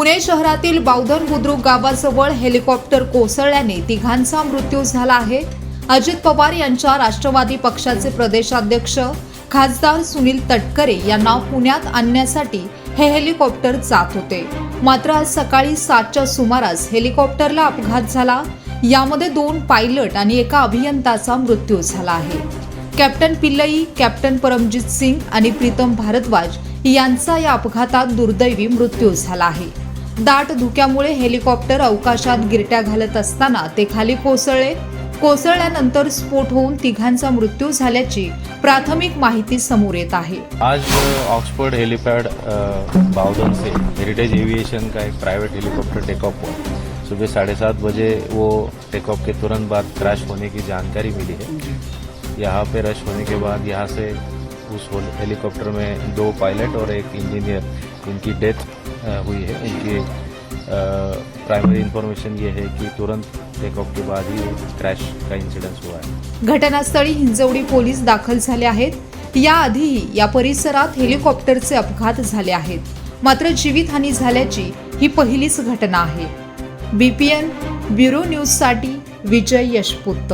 पुणे शहरातील बावधन बुद्रुक गावाजवळ हेलिकॉप्टर कोसळल्याने तिघांचा मृत्यू झाला आहे. अजित पवार यांच्या राष्ट्रवादी पक्षाचे प्रदेशाध्यक्ष खासदार सुनील तटकरे यांना पुण्यात आणण्यासाठी हे हेलिकॉप्टर जात होते. मात्र आज सकाळी सातच्या सुमारास हेलिकॉप्टरला अपघात झाला. यामध्ये दोन पायलट आणि एका अभियंताचा मृत्यू झाला आहे. कॅप्टन पिल्लई कॅप्टन परमजित सिंग आणि प्रीतम भारद्वाज यांचा या अपघातात दुर्दैवी मृत्यू झाला आहे. दाट धुक्यामुळे हेलिकॉप्टर अवकाशात गिरट्या घालत असताना ते खाली कोसळले. कोसळल्यानंतर स्फोट होऊन तिघांचा मृत्यू झाल्याची प्राथमिक माहिती समोर येत आहे. आज ऑक्सफर्ड हेलिपॅड बाउदन से हेरिटेज एविएशन का एक प्राइवेट हेलीकॉप्टर टेक ऑफ हुआ सुबह साढ़े सात बजे वो टेक ऑफ के तुरंत बाद क्रैश होने की जानकारी मिली है. यहाँ पे रश होने के बाद यहाँ से उस हेलीकॉप्टर में दो पायलट और एक इंजीनियर इनकी डेथ हुई है इनकी प्राइमरी इन्फॉर्मेशन ये है कि तुरंत टेक ऑफ के बाद ही क्रैश का इंसिडेंस हुआ है। घटनास्थळी हिंजवडी पोलीस दाखल झाले आहेत. याआधीही या परिसरात हेलिकॉप्टरचे अपघात झाले आहेत. मात्र जीवितहानी झाल्याची ही पहिलीच घटना आहे. बीपीएन ब्युरो न्यूजसाठी विजय यशपुत्त